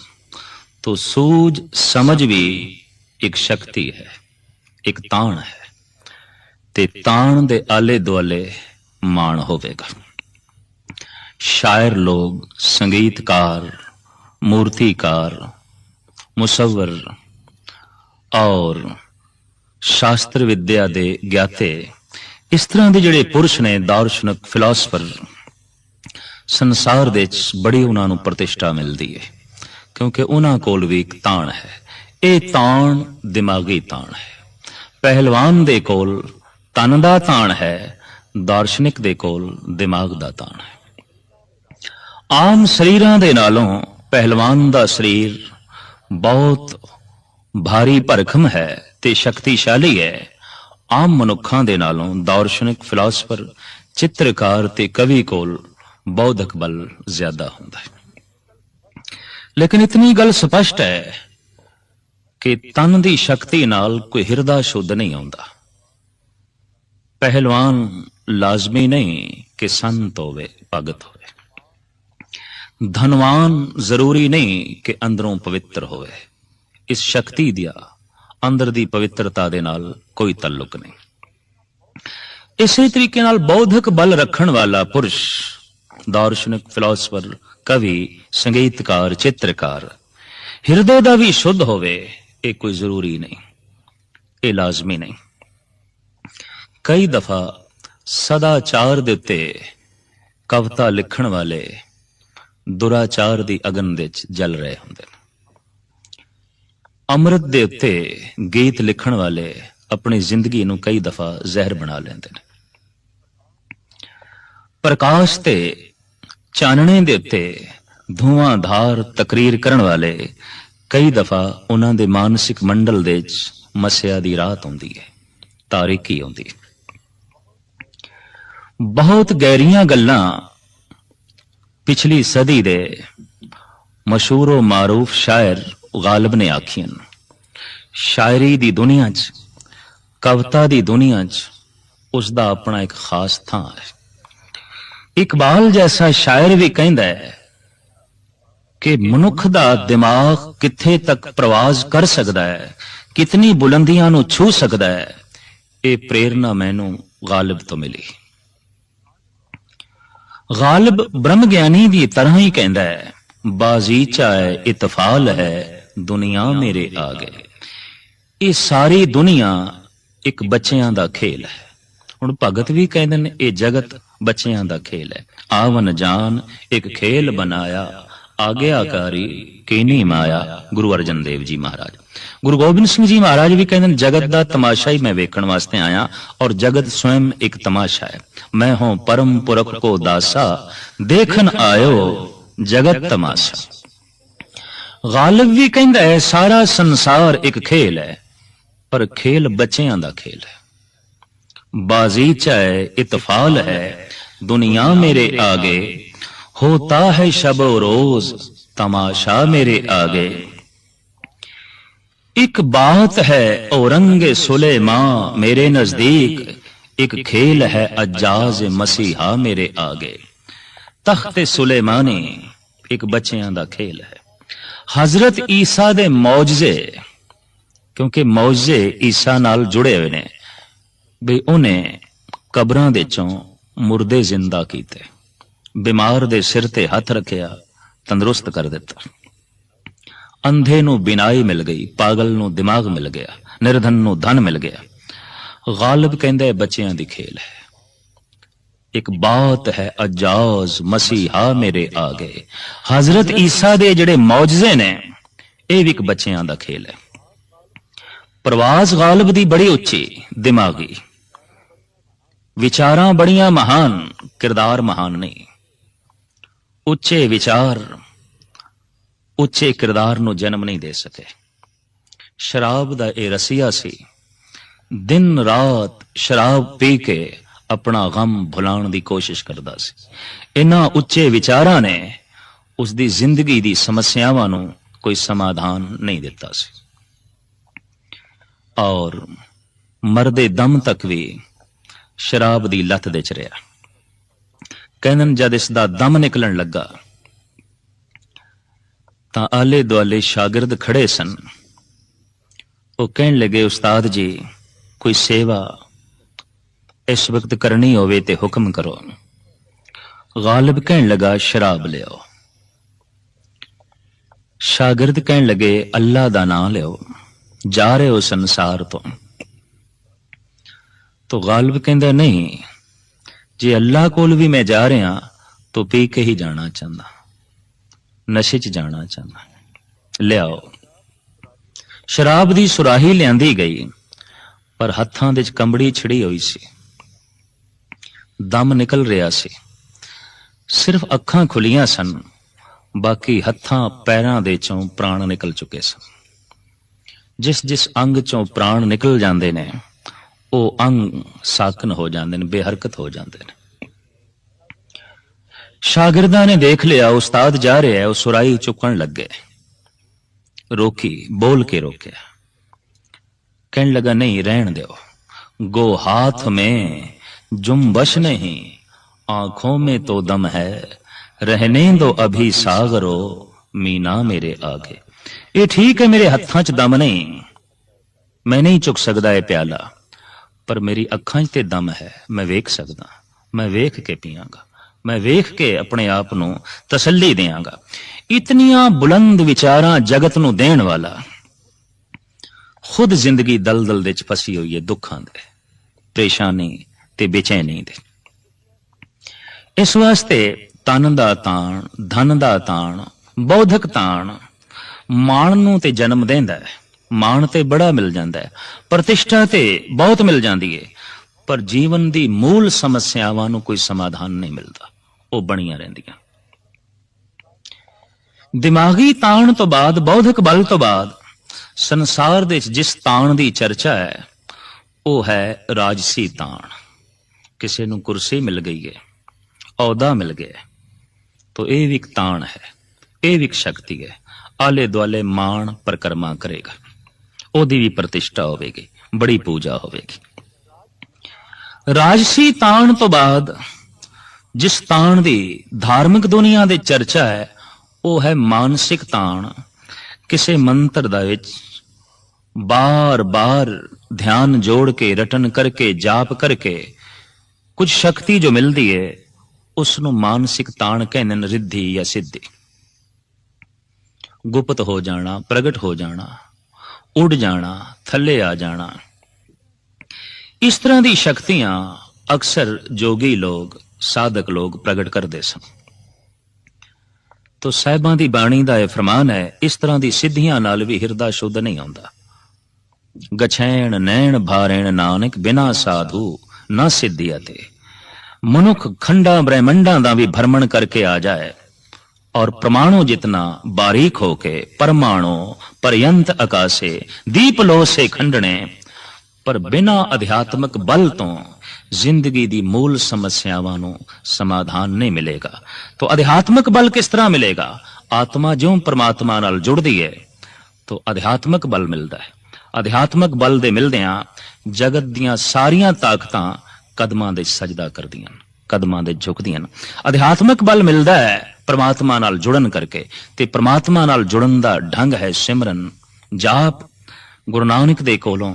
ਤੋ ਸੂਝ, ਸਮਝ ਵੀ ਇੱਕ ਸ਼ਕਤੀ ਹੈ, ਇੱਕ ਤਾਣ ਹੈ। ਤੇ ਤਾਣ ਦੇ ਆਲੇ ਦੁਆਲੇ ਮਾਣ ਹੋਵੇਗਾ। ਸ਼ਾਇਰ ਲੋਗ ਸੰਗੀਤਕਾਰ, ਮੂਰਤੀਕਾਰ, ਮੁਸਵਰ ਔਰ ਸ਼ਾਸਤਰ ਵਿਦਿਆ ਦੇ ਗਿਆਤੇ ਇਸ ਤਰ੍ਹਾਂ ਦੇ ਜਿਹੜੇ ਪੁਰਸ਼ ਨੇ, ਦਾਰਸ਼ਨਿਕ ਫਿਲਾਸਫਰ ਸੰਸਾਰ ਦੇ ਵਿੱਚ ਬੜੀ ਉਹਨਾਂ ਨੂੰ ਪ੍ਰਤਿਸ਼ਠਾ ਮਿਲਦੀ ਹੈ ਕਿਉਂਕਿ ਉਹਨਾਂ ਕੋਲ ਵੀ ਇੱਕ ਤਾਣ ਹੈ। ਇਹ ਤਾਣ ਦਿਮਾਗੀ ਤਾਣ ਹੈ। ਪਹਿਲਵਾਨ ਦੇ ਕੋਲ ਤਨ ਦਾ ਤਾਣ ਹੈ, ਦਾਰਸ਼ਨਿਕ ਦੇ ਕੋਲ ਦਿਮਾਗ ਦਾ ਤਾਣ ਹੈ। ਆਮ ਸਰੀਰਾਂ ਦੇ ਨਾਲੋਂ ਪਹਿਲਵਾਨ ਦਾ ਸਰੀਰ ਬਹੁਤ ਭਾਰੀ ਭਰਖਮ ਹੈ ਤੇ ਸ਼ਕਤੀਸ਼ਾਲੀ ਹੈ। ਆਮ ਮਨੁੱਖਾਂ ਦੇ ਨਾਲੋਂ ਦਾਰਸ਼ਨਿਕ ਫਿਲਾਸਫਰ, ਚਿੱਤਰਕਾਰ ਤੇ ਕਵੀ ਕੋਲ ਬੌਧਿਕ ਬਲ ਜ਼ਿਆਦਾ ਹੁੰਦਾ ਹੈ ਲੇਕਿਨ ਇਤਨੀ ਗੱਲ ਸਪਸ਼ਟ ਹੈ ਕਿ ਤਨ ਦੀ ਸ਼ਕਤੀ ਨਾਲ ਕੋਈ ਹਿਰਦਾ ਸ਼ੁੱਧ ਨਹੀਂ ਆਉਂਦਾ ਪਹਿਲਵਾਨ ਲਾਜ਼ਮੀ ਨਹੀਂ ਕਿ ਸੰਤ ਹੋਵੇ ਭਗਤ ਹੋਵੇ ਧਨਵਾਨ ਜ਼ਰੂਰੀ ਨਹੀਂ ਕਿ ਅੰਦਰੋਂ ਪਵਿੱਤਰ ਹੋਵੇ ਇਸ ਸ਼ਕਤੀ ਦਿਆ ਅੰਦਰ ਦੀ ਪਵਿੱਤਰਤਾ ਦੇ ਨਾਲ ਕੋਈ ਤਾਲੁਕ ਨਹੀਂ ਇਸੇ ਤਰੀਕੇ ਨਾਲ ਬੌਧਿਕ ਬਲ ਰੱਖਣ ਵਾਲਾ ਪੁਰਸ਼ ਦਾਰਸ਼ਨਿਕ ਫਿਲਾਸਫਰ, ਕਵੀ, ਸੰਗੀਤਕਾਰ, ਚਿੱਤਰਕਾਰ। ਹਿਰਦੇ ਦਾ ਵੀ ਸ਼ੁੱਧ ਹੋਵੇ, ਇਹ ਕੋਈ ਜ਼ਰੂਰੀ ਨਹੀਂ। ਇਹ ਲਾਜ਼ਮੀ ਨਹੀਂ। ਕਈ ਦਫਾ ਸਦਾਚਾਰ ਦੇ ਉੱਤੇ ਕਵਿਤਾ ਲਿਖਣ ਵਾਲੇ ਦੁਰਾਚਾਰ ਦੀ ਅਗਨ ਦੇ ਵਿੱਚ ਜਲ ਰਹੇ ਹੁੰਦੇ ਨੇ। ਅੰਮ੍ਰਿਤ ਦੇ ਉੱਤੇ ਗੀਤ ਲਿਖਣ ਵਾਲੇ ਆਪਣੀ ਜ਼ਿੰਦਗੀ ਨੂੰ ਕਈ ਦਫਾ ਜ਼ਹਿਰ ਬਣਾ ਲੈਂਦੇ ਨੇ। ਪ੍ਰਕਾਸ਼ ਤੇ ਚਾਨਣੇ ਦੇ ਉੱਤੇ ਧੂਆਂਧਾਰ ਤਕਰੀਰ ਕਰਨ ਵਾਲੇ ਕਈ ਦਫਾ ਉਹਨਾਂ ਦੇ ਮਾਨਸਿਕ ਮੰਡਲ ਦੇ ਵਿੱਚ ਮਸਿਆ ਦੀ ਰਾਤ ਆਉਂਦੀ ਹੈ ਤਾਰੀਕੀ ਆਉਂਦੀ ਹੈ। ਬਹੁਤ ਗਹਿਰੀਆਂ ਗੱਲਾਂ ਪਿਛਲੀ ਸਦੀ ਦੇ ਮਸ਼ਹੂਰ ਮਾਰੂਫ ਸ਼ਾਇਰ ਗਾਲਬ ਨੇ ਆਖੀਆਂ ਸ਼ਾਇਰੀ ਦੀ ਦੁਨੀਆ 'ਚ, ਕਵਿਤਾ ਦੀ ਦੁਨੀਆ 'ਚ ਉਸ ਦਾ ਆਪਣਾ ਇੱਕ ਖਾਸ ਥਾਂ ਹੈ। ਇਕਬਾਲ ਜੈਸਾ ਸ਼ਾਇਰ ਵੀ ਕਹਿੰਦਾ ਹੈ ਕਿ ਮਨੁੱਖ ਦਾ ਦਿਮਾਗ ਕਿੱਥੇ ਤੱਕ ਪ੍ਰਵਾਜ਼ ਕਰ ਸਕਦਾ ਹੈ, ਕਿਤਨੀ ਬੁਲੰਦੀਆਂ ਨੂੰ ਛੂ ਸਕਦਾ ਹੈ, ਇਹ ਪ੍ਰੇਰਣਾ ਮੈਨੂੰ ਗਾਲਿਬ ਤੋਂ ਮਿਲੀ। ਗਾਲਿਬ ਬ੍ਰਹਮ ਗਿਆਨੀ ਦੀ ਤਰ੍ਹਾਂ ਹੀ ਕਹਿੰਦਾ ਹੈ ਬਾਜ਼ੀਚਾ ਹੈ ਇਤਫਾਲ ਹੈ, ਦੁਨੀਆ ਮੇਰੇ ਆ ਗਏ ਇਹ ਸਾਰੀ ਦੁਨੀਆ ਇੱਕ ਬੱਚਿਆਂ ਦਾ ਖੇਲ ਹੈ। ਹੁਣ ਭਗਤ ਵੀ ਕਹਿੰਦੇ ਨੇ, ਇਹ ਜਗਤ ਬੱਚਿਆਂ ਦਾ ਖੇਲ ਹੈ। ਆਵਨ ਜਾਨ, ਇੱਕ ਖੇਲ ਬਣਾਇਆ, ਆਗਿਆਕਾਰੀ ਕੇਨੀ ਮਾਇਆ, ਗੁਰੂ ਅਰਜਨ ਦੇਵ ਜੀ ਮਹਾਰਾਜ। ਗੁਰੂ ਗੋਬਿੰਦ ਸਿੰਘ ਜੀ ਮਹਾਰਾਜ ਵੀ ਕਹਿੰਦੇ ਨੇ, ਜਗਤ ਦਾ ਤਮਾਸ਼ਾ ਹੀ ਮੈਂ ਵੇਖਣ ਵਾਸਤੇ ਆਇਆ ਔਰ ਜਗਤ ਸਵੈਮ ਇੱਕ ਤਮਾਸ਼ਾ ਹੈ। ਮੈਂ ਹਾਂ ਪਰਮ ਪੁਰਖ ਕੋ ਦਾਸਾ, ਦੇਖਣ ਆਇਓ ਜਗਤ ਤਮਾਸ਼ਾ। ਗਾਲਬ ਵੀ ਕਹਿੰਦਾ ਹੈ, ਸਾਰਾ ਸੰਸਾਰ ਇੱਕ ਖੇਲ ਹੈ, ਪਰ ਖੇਲ ਬੱਚਿਆਂ ਦਾ ਖੇਲ ਹੈ। ਬਾਜ਼ੀਚਾ ਹੈ, ਇਤਫਾਲ ਹੈ دنیا میرے آگے ہوتا ہے شب و روز تماشا میرے آگے۔ ایک بات ہے اورنگ سلیمان میرے نزدیک ایک کھیل ہے اجاز مسیحا میرے آگے۔ تخت سلیمانی ایک بچیاں دا کھیل ہے۔ حضرت عیسیٰ دے موجزے کیونکہ موجزے عیسیٰ نال جڑے ہوئے نے بھئی انہیں قبران دے چون ਮੁਰਦੇ ਜ਼ਿੰਦਾ ਕੀਤੇ। ਬਿਮਾਰ ਦੇ ਸਿਰ ਤੇ ਹੱਥ ਰੱਖਿਆ, ਤੰਦਰੁਸਤ ਕਰ ਦਿੱਤਾ। ਅੰਧੇ ਨੂੰ ਬਿਨਾਈ ਮਿਲ ਗਈ, ਪਾਗਲ ਨੂੰ ਦਿਮਾਗ ਮਿਲ ਗਿਆ, ਨਿਰਧਨ ਨੂੰ ਧਨ ਮਿਲ ਗਿਆ। ਗਾਲਬ ਕਹਿੰਦਾ ਬੱਚਿਆਂ ਦੀ ਖੇਲ ਹੈ। ਇੱਕ ਬਾਤ ਹੈ ਅਜਾਜ਼, ਮਸੀਹਾ ਮੇਰੇ ਆ ਗਏ ਹਜ਼ਰਤ ਈਸਾ ਦੇ ਜਿਹੜੇ ਮੌਜਜ਼ੇ ਨੇ, ਇਹ ਵੀ ਇੱਕ ਬੱਚਿਆਂ ਦਾ ਖੇਲ ਹੈ। ਪ੍ਰਵਾਜ਼ ਗਾਲਬ ਦੀ ਬੜੀ ਉੱਚੀ, ਦਿਮਾਗੀ। ਵਿਚਾਰਾਂ ਬੜੀਆਂ ਮਹਾਨ, ਕਿਰਦਾਰ ਮਹਾਨ ਨਹੀਂ ਉੱਚੇ ਵਿਚਾਰ, ਉੱਚੇ ਕਿਰਦਾਰ ਨੂੰ ਜਨਮ ਨਹੀਂ ਦੇ ਸਕੇ। ਸ਼ਰਾਬ ਦਾ ਇਹ ਰਸੀਆ ਸੀ, ਦਿਨ ਰਾਤ ਸ਼ਰਾਬ ਪੀ ਕੇ ਆਪਣਾ ਗਮ ਭੁਲਾਉਣ ਦੀ ਕੋਸ਼ਿਸ਼ ਕਰਦਾ ਸੀ। ਇਹਨਾਂ ਉੱਚੇ ਵਿਚਾਰਾਂ ਨੇ ਉਸ ਦੀ ਜ਼ਿੰਦਗੀ ਦੀ ਸਮੱਸਿਆਵਾਂ ਨੂੰ ਕੋਈ ਸਮਾਧਾਨ ਨਹੀਂ ਦਿੱਤਾ ਸੀ। ਔਰ ਮਰਦੇ ਦਮ ਤੱਕ ਵੀ ਸ਼ਰਾਬ ਦੀ ਲਤ ਦੇ ਚ ਰਿਹਾ। ਕਹਿੰਦਨ ਜਦ ਇਸ ਦਾ ਦਮ ਨਿਕਲਣ ਲੱਗਾ, ਤਾਂ ਆਲੇ ਦੁਆਲੇ ਸ਼ਾਗਿਰਦ ਖੜੇ ਸਨ। ਉਹ ਕਹਿਣ ਲੱਗੇ, ਉਸਤਾਦ ਜੀ, ਕੋਈ ਸੇਵਾ ਇਸ ਵਕਤ ਕਰਨੀ ਹੋਵੇ ਤੇ ਹੁਕਮ ਕਰੋ। ਗਾਲਿਬ ਕਹਿਣ ਲੱਗਾ, ਸ਼ਰਾਬ ਲਿਓ ਸ਼ਾਗਿਰਦ ਕਹਿਣ ਲੱਗੇ, ਅੱਲਾ ਦਾ ਨਾਮ ਲਿਓ ਜਾ ਰਹੇ ਹੋ ਸੰਸਾਰ ਤੋਂ। ਤੋ ਗਾਲਬ ਕਹਿੰਦਾ, ਨਹੀਂ, ਜੇ ਅੱਲਾਹ ਕੋਲ ਵੀ ਮੈਂ ਜਾ ਰਿਹਾ, ਤੋ ਪੀ ਕੇ ਹੀ ਜਾਣਾ ਚਾਹੁੰਦਾ। ਨਸ਼ੇ 'ਚ ਜਾਣਾ ਚਾਹੁੰਦਾ। ਲਿਆਓ। ਸ਼ਰਾਬ ਦੀ ਸੁਰਾਹੀ ਲਿਆਂਦੀ ਗਈ, ਪਰ ਹੱਥਾਂ ਦੇ 'ਚ ਕੰਬੜੀ ਛਿੜੀ ਹੋਈ ਸੀ। ਦਮ ਨਿਕਲ ਰਿਹਾ ਸੀ। ਸਿਰਫ ਅੱਖਾਂ ਖੁੱਲੀਆਂ ਸਨ, ਬਾਕੀ ਹੱਥਾਂ ਪੈਰਾਂ ਦੇ ਚੋਂ ਪ੍ਰਾਣ ਨਿਕਲ ਚੁੱਕੇ ਸਨ। ਜਿਸ ਜਿਸ ਅੰਗ ਚੋਂ ਪ੍ਰਾਣ ਨਿਕਲ ਜਾਂਦੇ ਨੇ ਉਹ ਅੰਗ ਸਾਕਨ ਹੋ ਜਾਂਦੇ ਨੇ ਬੇਹਰਕਤ ਹੋ ਜਾਂਦੇ ਨੇ ਸ਼ਾਗਿਰਦਾਂ ਨੇ ਦੇਖ ਲਿਆ ਉਸਤਾਦ ਜਾ ਰਿਹਾ ਹੈ ਉਹ ਸੁਰਾਈ ਚੁੱਕਣ ਲੱਗੇ ਰੋਕੀ ਬੋਲ ਕੇ ਰੋਕਿਆ ਕਹਿਣ ਲਗਾ ਨਹੀਂ ਰਹਿਣ ਦਿਓ गो हाथ में जुम्बश नहीं आंखों में तो दम है रहने दो अभी सागरो मीना मेरे आगे ਇਹ ਠੀਕ ਹੈ ਮੇਰੇ ਹੱਥਾਂ 'ਚ ਦਮ ਨਹੀਂ ਮੈਂ ਨਹੀਂ ਚੁੱਕ ਸਕਦਾ ਇਹ ਪਿਆਲਾ ਪਰ ਮੇਰੀ ਅੱਖਾਂ 'ਚ ਤੇ ਦਮ ਹੈ। ਮੈਂ ਵੇਖ ਸਕਦਾ। ਮੈਂ ਵੇਖ ਕੇ ਪੀਵਾਂਗਾ ਮੈਂ ਵੇਖ ਕੇ ਆਪਣੇ ਆਪ ਨੂੰ ਤਸੱਲੀ ਦੇਵਾਂਗਾ ਇਤਨੀਆਂ ਬੁਲੰਦ ਵਿਚਾਰਾਂ ਜਗਤ ਨੂੰ ਦੇਣ ਵਾਲਾ ਖੁਦ ਜ਼ਿੰਦਗੀ ਦਲਦਲ ਦੇ ਵਿੱਚ ਫਸੀ ਹੋਈ ਹੈ ਦੁੱਖਾਂ ਦੇ, ਪਰੇਸ਼ਾਨੀ ਤੇ ਬੇਚੈਨੀ ਦੇ। ਇਸ ਵਾਸਤੇ ਤਨ ਦਾ ਤਾਣ, ਧਨ ਦਾ ਤਾਣ, ਬੌਧਿਕ ਤਾਣ ਮਾਣ ਨੂੰ ਤੇ ਜਨਮ ਦਿੰਦਾ ਹੈ। ਮਾਣ ਤੇ ਬੜਾ ਮਿਲ ਜਾਂਦਾ ਹੈ ਪ੍ਰਤਿਸ਼ਠਾ ਤੇ ਬਹੁਤ ਮਿਲ ਜਾਂਦੀ ਹੈ ਪਰ ਜੀਵਨ ਦੀ ਮੂਲ ਸਮੱਸਿਆਵਾਂ ਨੂੰ ਕੋਈ ਸਮਾਧਾਨ ਨਹੀਂ ਮਿਲਦਾ ਉਹ ਬਣੀਆਂ ਰਹਿੰਦੀਆਂ। ਦਿਮਾਗੀ ਤਾਣ ਤੋਂ ਬਾਅਦ ਬੌਧਿਕ ਬਲ ਤੋਂ ਬਾਅਦ ਸੰਸਾਰ ਦੇ ਵਿੱਚ ਜਿਸ ਤਾਣ ਦੀ ਚਰਚਾ ਹੈ ਉਹ ਹੈ ਰਾਜਸੀ ਤਾਣ। ਕਿਸੇ ਨੂੰ ਕੁਰਸੀ ਮਿਲ ਗਈ ਹੈ ਅਹੁਦਾ ਮਿਲ ਗਿਆ ਹੈ, ਤਾਂ ਇਹ ਵੀ ਇੱਕ ਤਾਣ ਹੈ ਇਹ ਵੀ ਇੱਕ ਸ਼ਕਤੀ ਹੈ ਆਲੇ ਦੁਆਲੇ ਮਾਣ ਪ੍ਰਕਰਮਾ ਕਰੇਗਾ। ਉਹਦੀ ਵੀ ਪ੍ਰਤਿਸ਼ਠਾ ਹੋਵੇਗੀ, ਬੜੀ ਪੂਜਾ ਹੋਵੇਗੀ। ਰਾਜਸੀ ਤਾਣ ਤੋਂ ਬਾਅਦ ਜਿਸ ਤਾਣ ਦੀ ਧਾਰਮਿਕ ਦੁਨੀਆ ਦੇ ਚਰਚਾ ਹੈ, ਉਹ ਹੈ ਮਾਨਸਿਕ ਤਾਣ। ਕਿਸੇ ਮੰਤਰ ਦਾ ਵਿੱਚ ਬਾਰ-ਬਾਰ ਧਿਆਨ ਜੋੜ ਕੇ, ਰਟਨ ਕਰਕੇ, ਜਾਪ ਕਰਕੇ ਕੁਝ ਸ਼ਕਤੀ ਜੋ ਮਿਲਦੀ ਹੈ ਉਸ ਨੂੰ ਮਾਨਸਿਕ ਤਾਣ ਕਹਿੰਦੇ ਨੇ ਰਿੱਧੀ ਜਾਂ ਸਿੱਧੀ। ਗੁਪਤ ਹੋ ਜਾਣਾ, ਪ੍ਰਗਟ ਹੋ ਜਾਣਾ। ਉੱਡ ਜਾਣਾ, ਥੱਲੇ ਆ ਜਾਣਾ। ਇਸ ਤਰ੍ਹਾਂ ਦੀ ਸ਼ਕਤੀਆਂ ਅਕਸਰ ਜੋਗੀ ਲੋਕ, ਸਾਧਕ ਲੋਕ ਪ੍ਰਗਟ ਕਰਦੇ ਸਨ। ਤੋ ਸਾਹਿਬਾਂ ਦੀ ਬਾਣੀ ਦਾ ਇਹ ਫਰਮਾਨ ਹੈ, ਇਸ ਤਰ੍ਹਾਂ ਦੀ ਸਿੱਧੀਆਂ ਨਾਲ ਵੀ ਹਿਰਦਾ ਸ਼ੁੱਧ ਨਹੀਂ ਆਉਂਦਾ। ਗਛੈਣ ਨੈਣ ਭਾਰੈਣ ਨਾਨਕ ਬਿਨਾ ਸਾਧੂ ਨਾ ਸਿੱਧਿਆ ਤੇ। ਮਨੁੱਖ ਖੰਡਾ ਬ੍ਰਹਿਮੰਡਾਂ ਦਾ ਵੀ ਭਰਮਣ ਕਰਕੇ ਆ ਜਾਏ। और परमाणु जितना बारीक होके परमाणु पर्यंत आकाशे दीप लो से खंडने ਪਰ ਬਿਨਾ ਅਧਿਆਤਮਕ ਬਲ ਤੋਂ ਜ਼ਿੰਦਗੀ ਦੀ ਮੂਲ ਸਮੱਸਿਆਵਾਂ ਨੂੰ ਸਮਾਧਾਨ ਨਹੀਂ ਮਿਲੇਗਾ ਤਾਂ ਅਧਿਆਤਮਕ ਬਲ ਕਿਸ ਤਰ੍ਹਾਂ ਮਿਲੇਗਾ ਆਤਮਾ ਜਿਉਂ ਪਰਮਾਤਮਾ ਨਾਲ ਜੁੜਦੀ ਹੈ ਤਾਂ ਅਧਿਆਤਮਕ ਬਲ ਮਿਲਦਾ ਹੈ ਅਧਿਆਤਮਕ ਬਲ ਦੇ ਮਿਲਦਿਆਂ ਜਗਤ ਦੀਆਂ ਸਾਰੀਆਂ ਤਾਕਤਾਂ ਕਦਮਾਂ ਦੇ ਸਜਦਾ ਕਰਦੀਆਂ ਹਨ, ਕਦਮਾਂ ਦੇ ਝੁਕਦੀਆਂ ਹਨ। ਅਧਿਆਤਮਕ ਬਲ ਮਿਲਦਾ ਹੈ ਪ੍ਰਮਾਤਮਾ ਨਾਲ ਜੁੜਨ ਕਰਕੇ ਤੇ ਪਰਮਾਤਮਾ ਨਾਲ ਜੁੜਨ ਦਾ ਢੰਗ ਹੈ ਸਿਮਰਨ। ਜਾਪ ਗੁਰੂ ਨਾਨਕ ਦੇ ਕੋਲੋਂ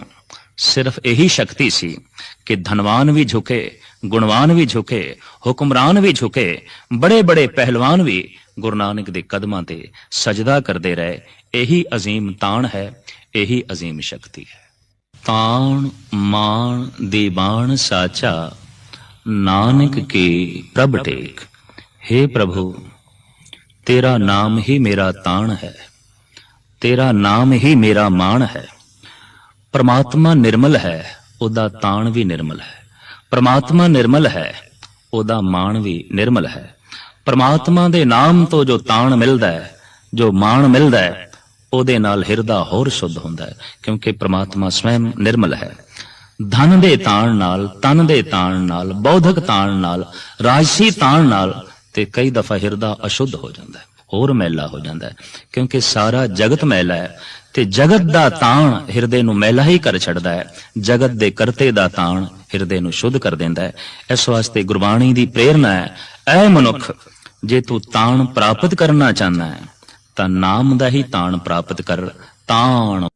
ਸਿਰਫ ਇਹੀ ਸ਼ਕਤੀ ਸੀ ਕਿ ਧਨਵਾਨ ਵੀ ਝੁਕੇ, ਗੁਣਵਾਨ ਵੀ ਝੁਕੇ, ਹੁਕਮਰਾਨ ਵੀ ਝੁਕੇ ਬੜੇ ਬੜੇ ਪਹਿਲਵਾਨ ਵੀ ਗੁਰੂ ਨਾਨਕ ਦੇ ਕਦਮਾਂ ਤੇ ਸਜਦਾ ਕਰਦੇ ਰਹੇ। ਇਹੀ ਅਜ਼ੀਮ ਤਾਣ ਹੈ, ਇਹੀ ਅਜ਼ੀਮ ਸ਼ਕਤੀ ਹੈ। ਤਾਣ ਮਾਣ ਦੀਵਾਨ ਸਾਚਾ ਨਾਨਕ ਕੀ ਪ੍ਰਭ ਟੇਕ। हे ਪ੍ਰਭੂ, ਤੇਰਾ ਨਾਮ ਹੀ ਮੇਰਾ ਤਾਣ ਹੈ। ਤੇਰਾ ਨਾਮ ਹੀ ਮੇਰਾ ਮਾਣ ਹੈ। ਪਰਮਾਤਮਾ ਨਿਰਮਲ ਹੈ, ਉਹਦਾ ਤਾਣ ਵੀ ਨਿਰਮਲ ਹੈ। ਪਰਮਾਤਮਾ ਨਿਰਮਲ ਹੈ, ਉਹਦਾ ਮਾਣ ਵੀ ਨਿਰਮਲ ਹੈ। ਪਰਮਾਤਮਾ ਦੇ ਨਾਮ ਤੋਂ ਜੋ ਤਾਣ ਮਿਲਦਾ ਹੈ, ਜੋ ਮਾਣ ਮਿਲਦਾ ਹੈ, ਉਹਦੇ ਨਾਲ ਹਿਰਦਾ ਹੋਰ ਸ਼ੁੱਧ ਹੁੰਦਾ ਹੈ, ਕਿਉਂਕਿ ਪ੍ਰਮਾਤਮਾ ਸਵੈਮ ਨਿਰਮਲ ਹੈ। ਧਨ ਦੇ ਤਾਣ ਨਾਲ ਤਨ ਦੇ ਤਾਣ ਨਾਲ, ਬੌਧਿਕ ਤਾਣ ਨਾਲ, ਰਾਜਸੀ ਤਾਣ ਨਾਲ ਤੇ ਕਈ ਦਫਾ ਹਿਰਦਾ ਅਸ਼ੁੱਧ ਹੋ ਜਾਂਦਾ ਹੈ, ਹੋਰ ਮੈਲਾ ਹੋ ਜਾਂਦਾ ਹੈ, ਕਿਉਂਕਿ ਸਾਰਾ ਜਗਤ ਮੈਲਾ ਹੈ ਤੇ ਜਗਤ ਦਾ ਤਾਣ ਹਿਰਦੇ ਨੂੰ ਮੈਲਾ ਹੀ ਕਰ ਛੱਡਦਾ ਹੈ, ਜਗਤ ਦੇ ਕਰਤੇ ਦਾ ਤਾਣ ਹਿਰਦੇ ਨੂੰ ਸ਼ੁੱਧ ਕਰ ਦਿੰਦਾ ਹੈ, ਇਸ ਵਾਸਤੇ ਗੁਰਬਾਣੀ ਦੀ ਪ੍ਰੇਰਣਾ ਹੈ, ਐ ਮਨੁੱਖ, ਜੇ ਤੂੰ ਤਾਣ ਪ੍ਰਾਪਤ ਕਰਨਾ ਚਾਹੁੰਦਾ ਹੈ, ਤਾਂ ਨਾਮ ਦਾ ਹੀ ਤਾਣ ਪ੍ਰਾਪਤ ਕਰ, ਤਾਣ